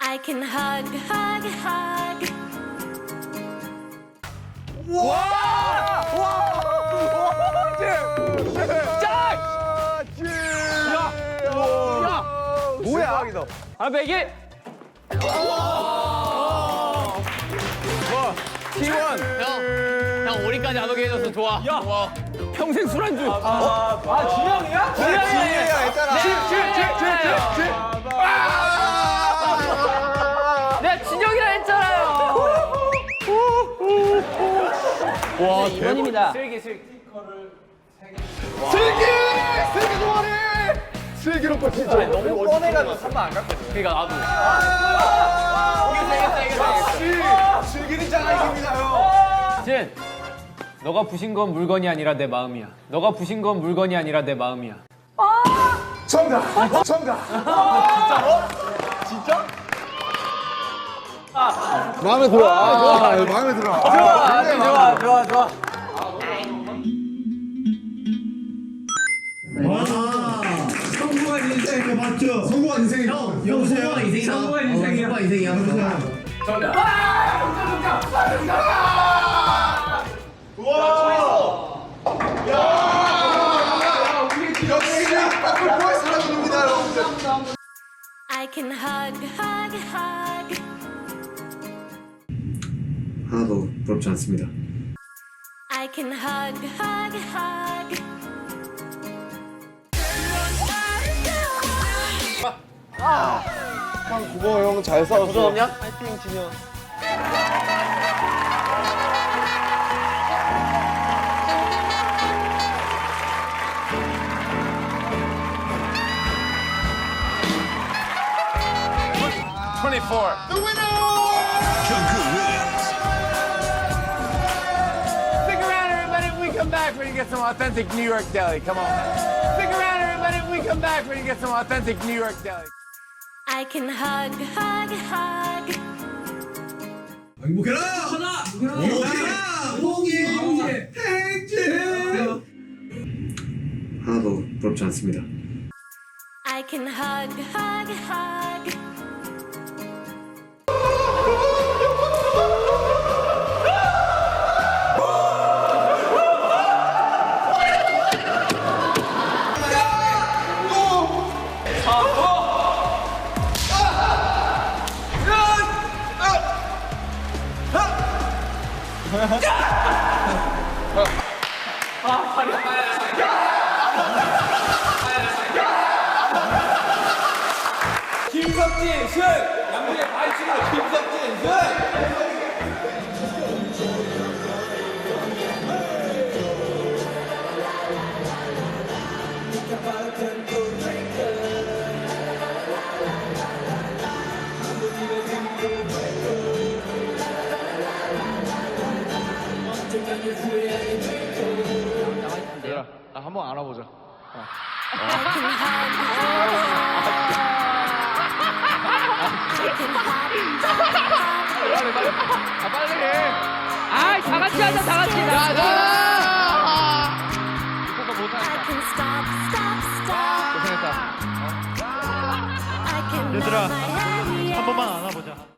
I can hug, hug, hug. 뭐야? 아, 백이! T1. 형, 형 오리까지 안 오게 해줘서 좋아. 야, 고마워. 평생 술안주. 아, 진영이야? 진영이! 진영이야, 했잖아. 내가 와, 대박입니다. 슬기, 슬기. 슬기! 슬기 좋아해! 슬기로 꽂히죠. 너무 뻔해가지고 3만 안 갔거든. 그러니까 나도. 이게 세겠다, 슬기는 장아이입니다, 형. 진, 너가 부신 건 물건이 아니라 내 마음이야. 너가 부신 건 물건이 아니라 내 마음이야. 정답! 정답! 마음에 들어. 아, 마음에 들어. 아, 좋아, 좋아, 좋아. 성공한 인생 이거 맞죠? 성공한 인생이 형 여보세요? 성공한 인생이야? 성공한 인생이야? 성공한 인생이야? 역시 딱그 보이스 하나입니다, 여러분들. I can hug, hug, hug. 하나도 부럽지 않습니다. I can hug, hug, hug. 형, 고마워, 형. 잘 싸웠어. 도전 없냐? 파이팅, 진영. Stick back, we're gonna get some authentic New York deli. Come on. Stick around, everybody. When we come back, we're gonna get some authentic New York deli. I can hug, hug, hug. 행복해라! 하나! 행복해라! 봉이! 행진! 하나도 부럽지 않습니다. I can hug, hug, hug. 김석진, 슛! 양분의 반칙으로 김석진, 슛! 한번 알아보자. Hug, hug. 아, 빨리 해. 아, 다 같이 하자, 다 같이. 나, 나. 고생했다. I can 얘들아.